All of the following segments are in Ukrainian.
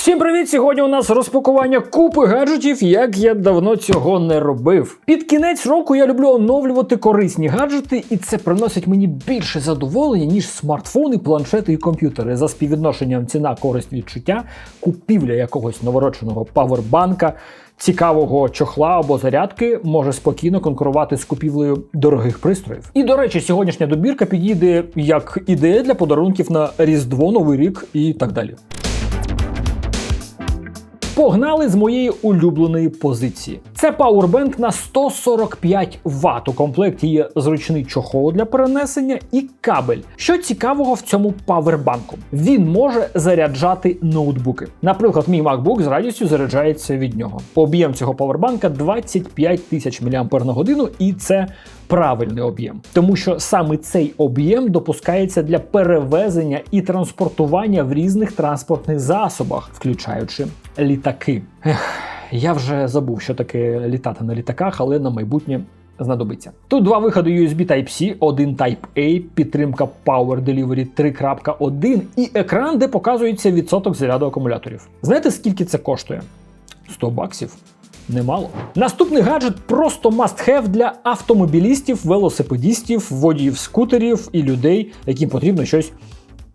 Всім привіт! Сьогодні у нас розпакування купи гаджетів, як я давно цього не робив. Під кінець року я люблю оновлювати корисні гаджети, і це приносить мені більше задоволення, ніж смартфони, планшети і комп'ютери. За співвідношенням ціна користь відчуття, купівля якогось новородженого павербанка. Цікавого чохла або зарядки може спокійно конкурувати з купівлею дорогих пристроїв. І до речі, сьогоднішня добірка підійде як ідея для подарунків на Різдво, Новий рік і так далі. Погнали з моєї улюбленої позиції. Це пауербенк на 145 Вт. У комплекті є зручний чохол для перенесення і кабель. Що цікавого в цьому павербанку? Він може заряджати ноутбуки. Наприклад, мій MacBook з радістю заряджається від нього. Об'єм цього павербанка 25 тисяч мАч і це правильний об'єм, тому що саме цей об'єм допускається для перевезення і транспортування в різних транспортних засобах, включаючи літаки. Ех, я вже забув, що таке літати на літаках, але на майбутнє. Знадобиться. Тут два виходи USB Type-C, один Type-A, підтримка Power Delivery 3.1 і екран, де показується відсоток заряду акумуляторів. Знаєте, скільки це коштує? 100 баксів. Немало. Наступний гаджет просто must-have для автомобілістів, велосипедістів, водіїв скутерів і людей, яким потрібно щось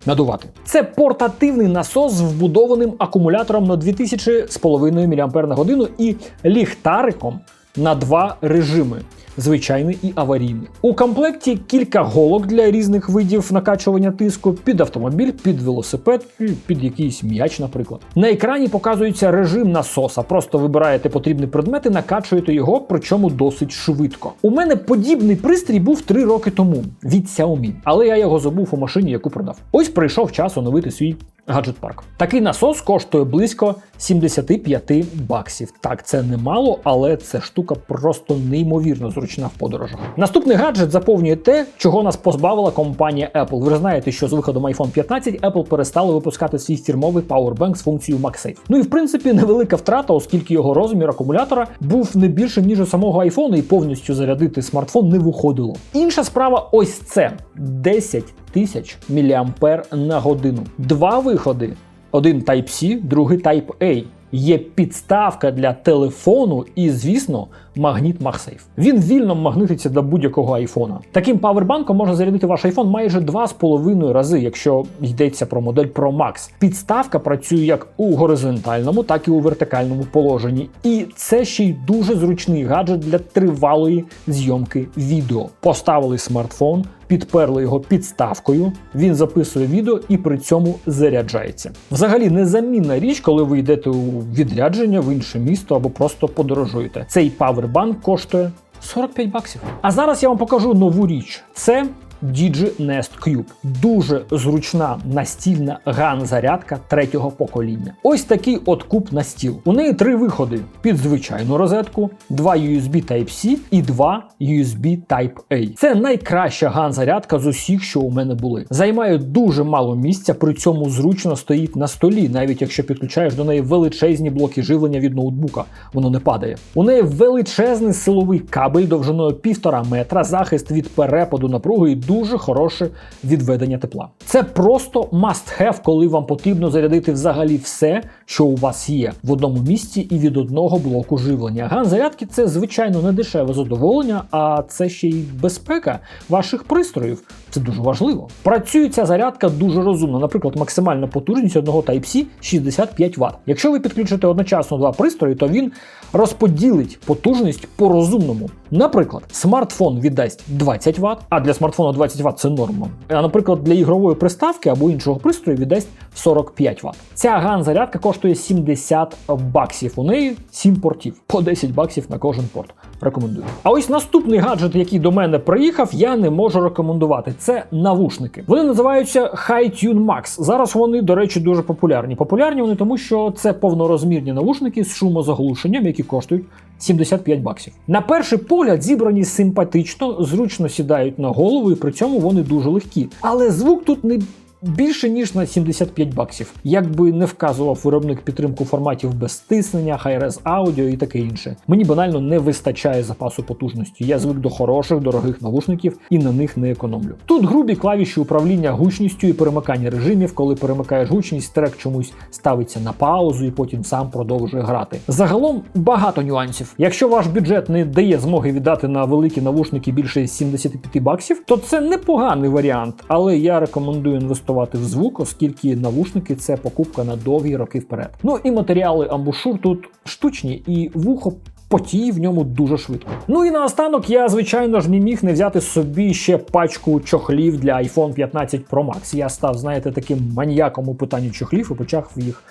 надувати. Це портативний насос з вбудованим акумулятором на 2000,5 мАч і ліхтариком на два режими. Звичайний і аварійний. У комплекті кілька голок для різних видів накачування тиску під автомобіль, під велосипед, під якийсь м'яч, наприклад. На екрані показується режим насоса. Просто вибираєте потрібний предмет і накачуєте його, причому досить швидко. У мене подібний пристрій був 3 роки тому від Xiaomi, але я його забув у машині, яку продав. Ось прийшов час оновити свій Гаджет парк. Такий насос коштує близько 75 баксів. Так, це немало, але ця штука просто неймовірно зручна в подорожах. Наступний гаджет заповнює те, чого нас позбавила компанія Apple. Ви ж знаєте, що з виходом iPhone 15 Apple перестали випускати свій фірмовий Powerbank з функцією MagSafe. Ну і в принципі невелика втрата, оскільки його розмір акумулятора був не більшим, ніж у самого iPhone, і повністю зарядити смартфон не виходило. Інша справа ось це 10 тисяч міліампер на годину. Два виходи: один Type-C, другий Type-A. Є підставка для телефону і, звісно, магніт MagSafe. Він вільно магнититься до будь-якого айфона. Таким павербанком можна зарядити ваш айфон майже 2,5 рази, якщо йдеться про модель Pro Max. Підставка працює як у горизонтальному, так і у вертикальному положенні. І це ще й дуже зручний гаджет для тривалої зйомки відео. Поставили смартфон. Підперли його підставкою, він записує відео і при цьому заряджається. Взагалі незамінна річ, коли ви йдете у відрядження в інше місто або просто подорожуєте. Цей павербанк коштує 45 баксів. А зараз я вам покажу нову річ. Це Digi Nest Cube. Дуже зручна настільна ган-зарядка третього покоління. Ось такий от куб на стіл. У неї три виходи: під звичайну розетку, два USB Type-C і два USB Type-A. Це найкраща ган-зарядка з усіх, що у мене були. Займає дуже мало місця, при цьому зручно стоїть на столі, навіть якщо підключаєш до неї величезні блоки живлення від ноутбука, воно не падає. У неї величезний силовий кабель довжиною півтора метра, захист від перепаду напруги і дуже хороше відведення тепла. Це просто must have, коли вам потрібно зарядити взагалі все, що у вас є в одному місці і від одного блоку живлення. Ган зарядки це звичайно не дешеве задоволення, а це ще й безпека ваших пристроїв. Це дуже важливо. Працює ця зарядка дуже розумно. Наприклад, максимальна потужність одного Type-C 65 Вт. Якщо ви підключите одночасно два пристрої, то він розподілить потужність по розумному. Наприклад, смартфон віддасть 20 Вт, а для смартфона 20 Вт це норма. А наприклад, для ігрової приставки або іншого пристрою віддасть 45 Вт. Ця ган-зарядка коштує 70 баксів. У неї 7 портів, по 10 баксів на кожен порт. Рекомендую. А ось наступний гаджет, який до мене приїхав, я не можу рекомендувати. Це навушники. Вони називаються HiTune Max. Зараз вони, до речі, дуже популярні. Популярні вони тому, що це повнорозмірні навушники з шумозаглушенням, які коштують 75 баксів. На перший погляд зібрані симпатично, зручно сідають на голову, і при цьому вони дуже легкі. Але звук тут не більше ніж на 75 баксів. Якби не вказував виробник підтримку форматів без стиснення, Hi-Res аудіо і таке інше. Мені банально не вистачає запасу потужності. Я звик до хороших, дорогих навушників і на них не економлю. Тут грубі клавіші управління гучністю і перемикання режимів, коли перемикаєш гучність, трек чомусь ставиться на паузу і потім сам продовжує грати. Загалом багато нюансів. Якщо ваш бюджет не дає змоги віддати на великі навушники більше 75 баксів, то це непоганий варіант, але я рекомендую інвестувати в звук, оскільки навушники це покупка на довгі роки вперед. Ну і матеріали амбушур тут штучні і вухо. Потіє в ньому дуже швидко. Ну і наостанок я, звичайно ж, не міг не взяти собі ще пачку чохлів для iPhone 15 Pro Max. Я став, знаєте, таким маніяком у питанні чохлів і почав їх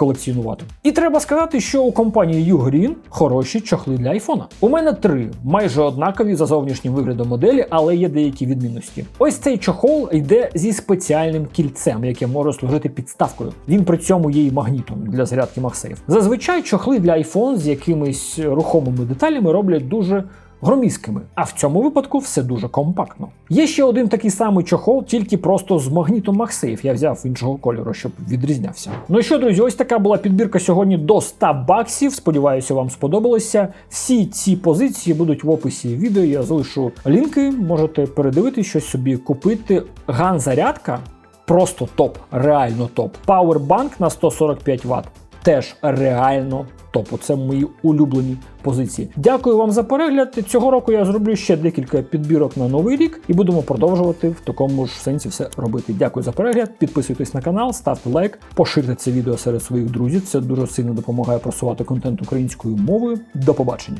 колекціонувати. І треба сказати, що у компанії Ugreen хороші чохли для айфона. У мене три майже однакові за зовнішнім виглядом моделі, але є деякі відмінності. Ось цей чохол йде зі спеціальним кільцем, яке може служити підставкою. Він при цьому є і магнітом для зарядки MagSafe. Зазвичай чохли для iPhone з якимись рухомими деталями роблять дуже громіськими, а в цьому випадку все дуже компактно. Є ще один такий самий чохол, тільки просто з магнітом MagSafe. Я взяв іншого кольору, щоб відрізнявся. Ну і що, друзі, ось така була підбірка сьогодні до 100 баксів. Сподіваюся, вам сподобалося. Всі ці позиції будуть в описі відео. Я залишу лінки, можете передивитись щось собі купити. Ган-зарядка просто топ, реально топ. Powerbank на 145 Вт. Теж реально топу. Це мої улюблені позиції. Дякую вам за перегляд. Цього року я зроблю ще декілька підбірок на новий рік і будемо продовжувати в такому ж сенсі все робити. Дякую за перегляд. Підписуйтесь на канал, ставте лайк, поширте це відео серед своїх друзів. Це дуже сильно допомагає просувати контент українською мовою. До побачення.